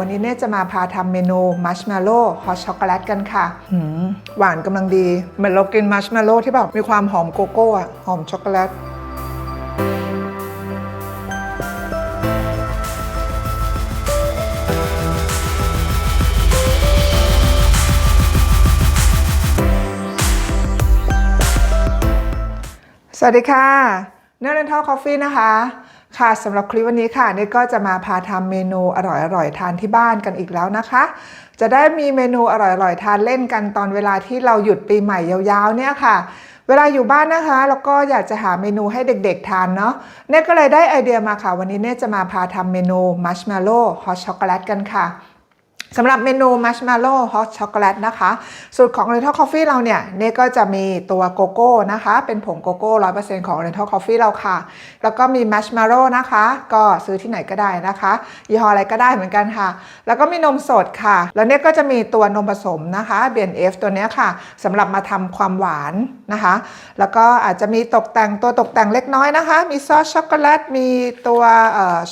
วันนี้เน่จะมาพาทำเมนูมัชเมลโล่ฮอตช็อกโกแลตกันค่ะหืมหวานกำลังดี เหมือนเรากินมัชเมลโล่ที่แบบมีความหอมโกโก้อะหอมช็อกโกแลตสวัสดีค่ะเนื้อเรนทัลคอฟฟี่นะคะ ค่ะสำหรับคลิปวันนี้ค่ะนี่ก็จะมาพาทำเมนูอร่อยๆทานที่บ้านกันอีกแล้วนะคะ จะได้มีเมนูอร่อยๆทานเล่นกันตอนเวลาที่เราหยุดปีใหม่ยาวๆเนี่ยค่ะ เวลาอยู่บ้านนะคะแล้วก็อยากจะหาเมนูให้เด็กๆทานเนาะเน่ก็เลยได้ไอเดียมาค่ะ วันนี้เน่จะมาพาทำเมนูมัชเมลโล่ฮอตช็อกโกแลตกันค่ะ สำหรับเมนูมัชเมลโล่ฮอตช็อกโกแลตนะคะ สูตรของ Oriental Coffee เราเนี่ยเน่ก็จะมีตัวโกโก้นะคะ เป็นผงโกโก้ร้อยเปอร์เซ็นต์ของ Oriental Coffee เราค่ะ แล้วก็มีมัชเมลโล่นะคะ ก็ซื้อที่ไหนก็ได้นะคะ ยี่ห้ออะไรก็ได้เหมือนกันค่ะ แล้วก็มีนมสดค่ะ แล้วเนี่ยก็จะมีตัวนมผสมนะคะ BNF ตัวเนี้ยค่ะสำหรับมาทำความหวานนะคะ แล้วก็อาจจะมีตกแต่งตัวตกแต่งเล็กน้อยนะคะ มีซอสช็อกโกแลตมีตัว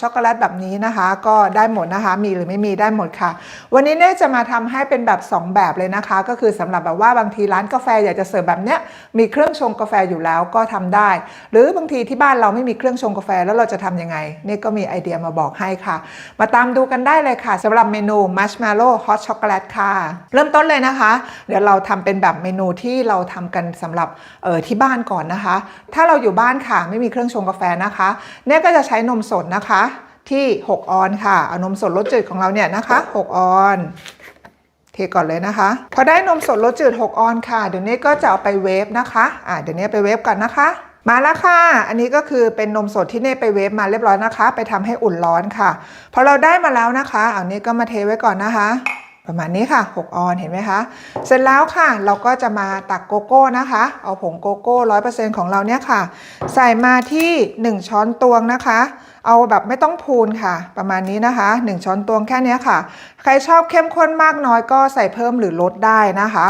ช็อกโกแลตแบบนี้นะคะ ก็ได้หมดนะคะ มีหรือไม่มีได้หมดค่ะวันนี้เน่จะมาทำให้เป็นแบบ 2 แบบเลยนะคะ ก็คือสำหรับแบบว่าบางทีร้านกาแฟอยากจะเสิร์ฟแบบเนี้ยมีเครื่องชงกาแฟอยู่แล้วก็ทำได้ หรือบางทีที่บ้านเราไม่มีเครื่องชงกาแฟแล้วเราจะทำยังไงเนี่ก็มีไอเดียมาบอกให้ค่ะ มาตามดูกันได้เลยค่ะสำหรับเมนูมัชเมลโล่ฮอตช็อกโกแลตค่ะ เริ่มต้นเลยนะคะ เดี๋ยวเราทำเป็นแบบเมนูที่เราทำกันสำหรับเออที่บ้านก่อนนะคะ ถ้าเราอยู่บ้านค่ะไม่มีเครื่องชงกาแฟนะคะเน่ก็จะใช้นมสดนะคะ ที่ 6 ออนค่ะเอานมสดรสจืดของเราเนี่ยนะคะ 6 ออนเทก่อนเลยนะคะ พอได้นมสดรสจืด 6 ออนค่ะ เดี๋ยวนี้ก็จะเอาไปเวฟนะคะอ่าเดี๋ยวนี้ไปเวฟกันนะคะ มาแล้วค่ะ อันนี้ก็คือเป็นนมสดที่เน่ไปเวฟมาเรียบร้อยนะคะ ไปทำให้อุ่นร้อนค่ะ พอเราได้มาแล้วนะคะเอานี้ก็มาเทไว้ก่อนนะคะ ประมาณนี้ค่ะ 6 ออนเห็นไหมคะ เสร็จแล้วค่ะ เราก็จะมาตักโกโก้นะคะ เอาผงโกโก้ร้อยเปอร์เซ็นของเราเนี่ยค่ะ ใส่มาที่ 1 ช้อนตวงนะคะ เอาแบบไม่ต้องพูนค่ะ ประมาณนี้นะคะ 1 ช้อนตวงแค่นี้ค่ะ ใครชอบเข้มข้นมากน้อยก็ใส่เพิ่มหรือลดได้นะคะ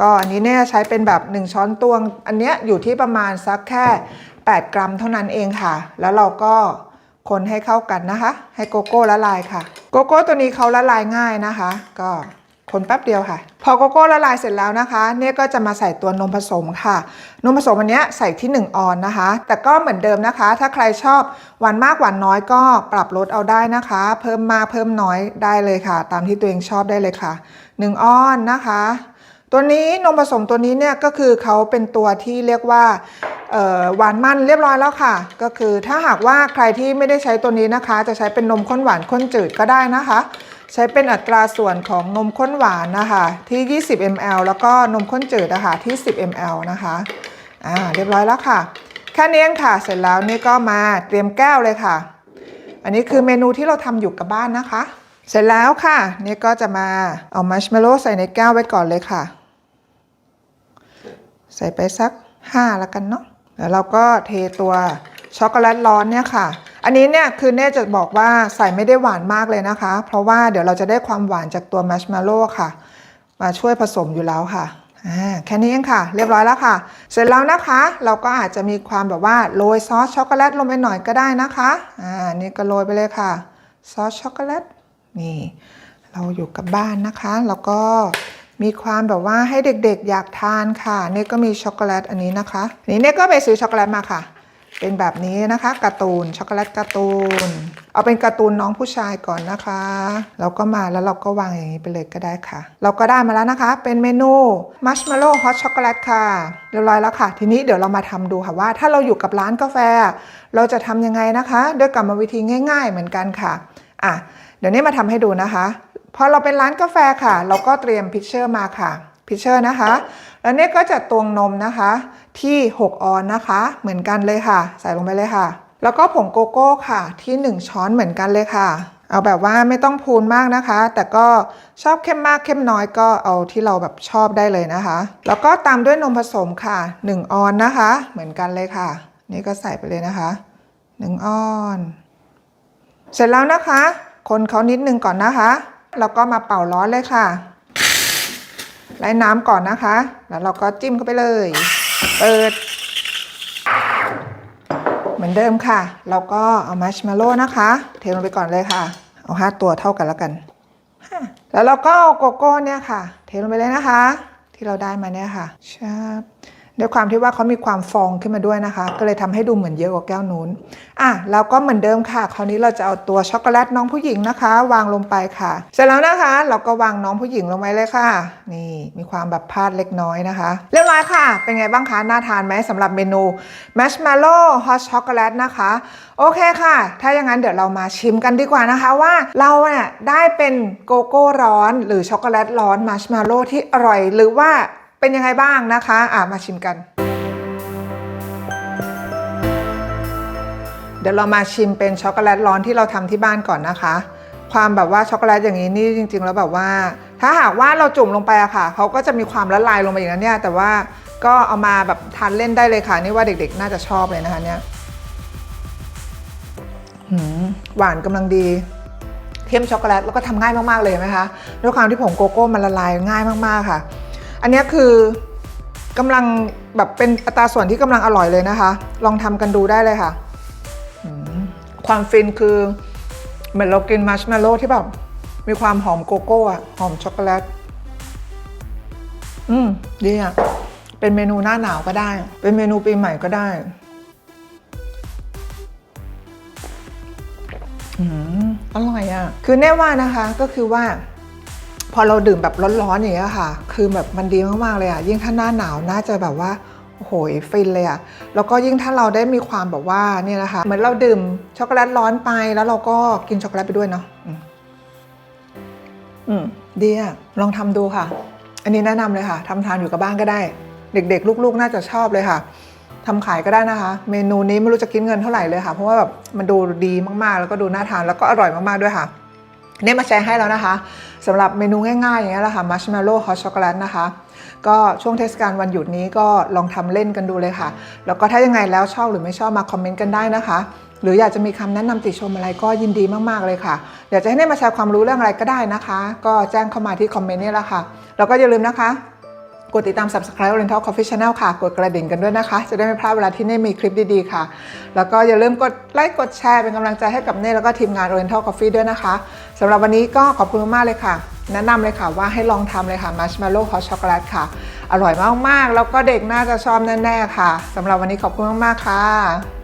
ก็อันนี้เนี่ยใช้เป็นแบบ 1 ช้อนตวง อันเนี้ยอยู่ที่ประมาณสักแค่ 8 กรัมเท่านั้นเองค่ะ แล้วเราก็ คนให้เข้ากันนะคะ ให้โกโก้ละลายค่ะ โกโก้ตัวนี้เขาละลายง่ายนะคะ ก็คนแป๊บเดียวค่ะ พอโกโก้ละลายเสร็จแล้วนะคะ เนี่ยก็จะมาใส่ตัวนมผสมค่ะ นมผสมอันนี้ใส่ที่ 1 ออนนะคะ แต่ก็เหมือนเดิมนะคะ ถ้าใครชอบหวานมากหวานน้อยก็ปรับลดเอาได้นะคะ เพิ่มมากเพิ่มน้อยได้เลยค่ะ ตามที่ตัวเองชอบได้เลยค่ะ 1 ออนนะคะ ตัวนี้นมผสมตัวนี้เนี่ยก็คือเขาเป็นตัวที่เรียกว่าหวานมันเรียบร้อยแล้วค่ะ ก็คือถ้าหากว่าใครที่ไม่ได้ใช้ตัวนี้นะคะ จะใช้เป็นนมข้นหวานข้นจืดก็ได้นะคะ ใช้เป็นอัตราส่วนของนมข้นหวานนะคะที่ 20 ml แล้วก็นมข้นจืดนะคะที่ 10 ml นะคะอ่าเรียบร้อยแล้วค่ะแค่นี้เองค่ะเสร็จแล้วนี่ก็มาเตรียมแก้วเลยค่ะ อันนี้คือเมนูที่เราทำอยู่กับบ้านนะคะ เสร็จแล้วค่ะ นี่ก็จะมาเอามัชเมลโล่ใส่ในแก้วไว้ก่อนเลยค่ะ ใส่ไปสัก5แล้วกันเนาะแล้วเราก็เทตัวช็อกโกแลตร้อนเนี่ยค่ะ อันนี้เนี่ยคือเน่จะบอกว่าใส่ไม่ได้หวานมากเลยนะคะ เพราะว่าเดี๋ยวเราจะได้ความหวานจากตัวมัชเมลโล่ค่ะ มาช่วยผสมอยู่แล้วค่ะอ่าแค่นี้เองค่ะ เรียบร้อยแล้วค่ะ เสร็จแล้วนะคะ เราก็อาจจะมีความแบบว่าโรยซอสช็อกโกแลตลงไปหน่อยก็ได้นะคะอ่านี่ก็โรยไปเลยค่ะซอสช็อกโกแลตนี่ เราอยู่กับบ้านนะคะ แล้วก็ มีความแบบว่าให้เด็กๆอยากทานค่ะเนี่ยก็มีช็อกโกแลตอันนี้นะคะนนี้เนี่ยก็ไปซื้อช็อกโกแลตมาค่ะ เป็นแบบนี้นะคะการ์ตูนช็อกโกแลตการ์ตูน เอาเป็นการ์ตูนน้องผู้ชายก่อนนะคะ เราก็มาแล้วเราก็วางอย่างนี้ไปเลยก็ได้ค่ะ เราก็ได้มาแล้วนะคะ เป็นเมนูมัชเมลโล่ฮอตช็อกโกแลตค่ะเรียบร้อยแล้วค่ะ ทีนี้เดี๋ยวเรามาทำดูค่ะว่า ถ้าเราอยู่กับร้านกาแฟ เราจะทำยังไงนะคะ ด้วยกรรมวิธีง่าย ๆ เหมือนกันค่ะอะเดี๋ยวนี้มาทำให้ดูนะคะ พอเราเป็นร้านกาแฟค่ะ เราก็เตรียมพิชเชอร์มาค่ะพิชเชอร์นะคะ แล้วเนี่ยก็จะตวงนมนะคะ ที่ 6 ออนนะคะ เหมือนกันเลยค่ะ ใส่ลงไปเลยค่ะ แล้วก็ผงโกโก้ค่ะ ที่ 1 ช้อนเหมือนกันเลยค่ะ เอาแบบว่าไม่ต้องพูนมากนะคะ แต่ก็ชอบเข้มมากเข้มน้อยก็เอาที่เราแบบชอบได้เลยนะคะ แล้วก็ตามด้วยนมผสมค่ะ 1 ออนนะคะ เหมือนกันเลยค่ะ นี่ก็ใส่ไปเลยนะคะ 1 ออน เสร็จแล้วนะคะ คนเขานิดนึงก่อนนะคะ แล้วก็มาเป่าร้อนเลยค่ะไล่น้ำก่อนนะคะ แล้วเราก็จิ้มเข้าไปเลย เปิด เหมือนเดิมค่ะเราก็เอามัชเมลโล่นะคะ เทลงไปก่อนเลยค่ะ เอาห้าตัวเท่ากันแล้วกัน แล้วเราก็เอาโกโก้เนี่ยค่ะ เทลงไปเลยนะคะ ที่เราได้มาเนี่ยค่ะชาบ ด้วยความที่ว่าเขามีความฟองขึ้นมาด้วยนะคะ ก็เลยทำให้ดูเหมือนเยอะกว่าแก้วนู้นอะแล้วก็เหมือนเดิมค่ะ คราวนี้เราจะเอาตัวช็อกโกแลตน้องผู้หญิงนะคะ วางลงไปค่ะ เสร็จแล้วนะคะ เราก็วางน้องผู้หญิงลงไปเลยค่ะ นี่มีความแบบพลาดเล็กน้อยนะคะ เรียบร้อยค่ะ เป็นไงบ้างคะน่าทานไหมสำหรับเมนู Marshmallow Hot Chocolate นะคะโอเคค่ะ ถ้าอย่างนั้นเดี๋ยวเรามาชิมกันดีกว่านะคะว่าเราเนี่ยได้เป็นโกโก้ร้อน หรือช็อกโกแลตร้อนมาชมาร์โล่ที่อร่อยหรือว่า เป็นยังไงบ้างนะคะอะมาชิมกัน เดี๋ยวเรามาชิมเป็นช็อกโกแลตร้อนที่เราทำที่บ้านก่อนนะคะ ความแบบว่าช็อกโกแลตอย่างนี้นี่จริง ๆ แล้วแบบว่า ถ้าหากว่าเราจุ่มลงไปอะค่ะเขาก็จะมีความละลายลงไปอย่างนั้นเนี่ยแต่ว่าก็เอามาแบบทานเล่นได้เลยค่ะ นี่ว่าเด็กๆ น่าจะชอบเลยนะคะเนี่ยหวานกำลังดีเข้มช็อกโกแลตแล้วก็ทำง่ายมากๆเลยนไหมคะด้วยความที่ผงโกโก้มันละลายง่ายมากๆค่ะ อันนี้คือกำลังแบบเป็นอัตราส่วนที่กำลังอร่อยเลยนะคะ ลองทำกันดูได้เลยค่ะ ความฟินคือเหมือนเรากินมัชเมลโล่ที่แบบมีความหอมโกโก้อะหอมช็อกโกแลต อืมดีอะเป็นเมนูหน้าหนาวก็ได้ เป็นเมนูปีใหม่ก็ได้อืมอร่อยอะคือแน่ว่านะคะก็คือว่า พอเราดื่มแบบร้อนๆอย่างเงี้ยค่ะ คือแบบมันดีมากๆเลยอะ ยิ่งถ้าหน้าหนาวน่าจะแบบว่าโอ้โหฟินเลยอะ แล้วก็ยิ่งถ้าเราได้มีความแบบว่าเนี่ยนะคะ เหมือนเราดื่มช็อกโกแลตร้อนไปแล้วเราก็กินช็อกโกแลตไปด้วยเนาะ อืมดีอะ ลองทำดูค่ะ อันนี้แนะนำเลยค่ะทำทานอยู่กับบ้านก็ได้ เด็กๆ ลูกๆ น่าจะชอบเลยค่ะทำขายก็ได้นะคะ เมนูนี้ไม่รู้จะคิดเงินเท่าไหร่เลยค่ะ เพราะว่าแบบมันดูดีมากๆ แล้วก็ดูน่าทานแล้วก็อร่อยมากๆด้วยค่ะ เนี่ยมาแชร์ให้แล้วนะคะสำหรับเมนูง่ายๆ อย่างเงี้ยแหละค่ะมัชเมลโล่ฮอตช็อกโกแลตนะคะ ก็ช่วงเทศกาลวันหยุดนี้ก็ลองทำเล่นกันดูเลยค่ะ แล้วก็ถ้ายังไงแล้วชอบหรือไม่ชอบมาคอมเมนต์กันได้นะคะ หรืออยากจะมีคำแนะนำติชมอะไรก็ยินดีมากๆเลยค่ะอยากจะให้ได้มาแชร์ความรู้เรื่องอะไรก็ได้นะคะ ก็แจ้งเข้ามาที่คอมเมนต์นี่แหละค่ะแล้วก็อย่าลืมนะคะ กดติดตาม subscribe Oriental Coffee Channel ค่ะ กดกระดิ่งกันด้วยนะคะ จะได้ไม่พลาดเวลาที่เน่มีคลิปดีๆค่ะ แล้วก็อย่าลืมกดไลค์กดแชร์เป็นกำลังใจให้กับเน่แล้วก็ทีมงาน Oriental Coffee ด้วยนะคะสำหรับวันนี้ก็ขอบคุณมากเลยค่ะ แนะนำเลยค่ะว่าให้ลองทำเลยค่ะ Marshmallow Hot Chocolate ค่ะ อร่อยมากๆ แล้วก็เด็กน่าจะชอบแน่ๆค่ะสำหรับวันนี้ขอบคุณมากๆค่ะ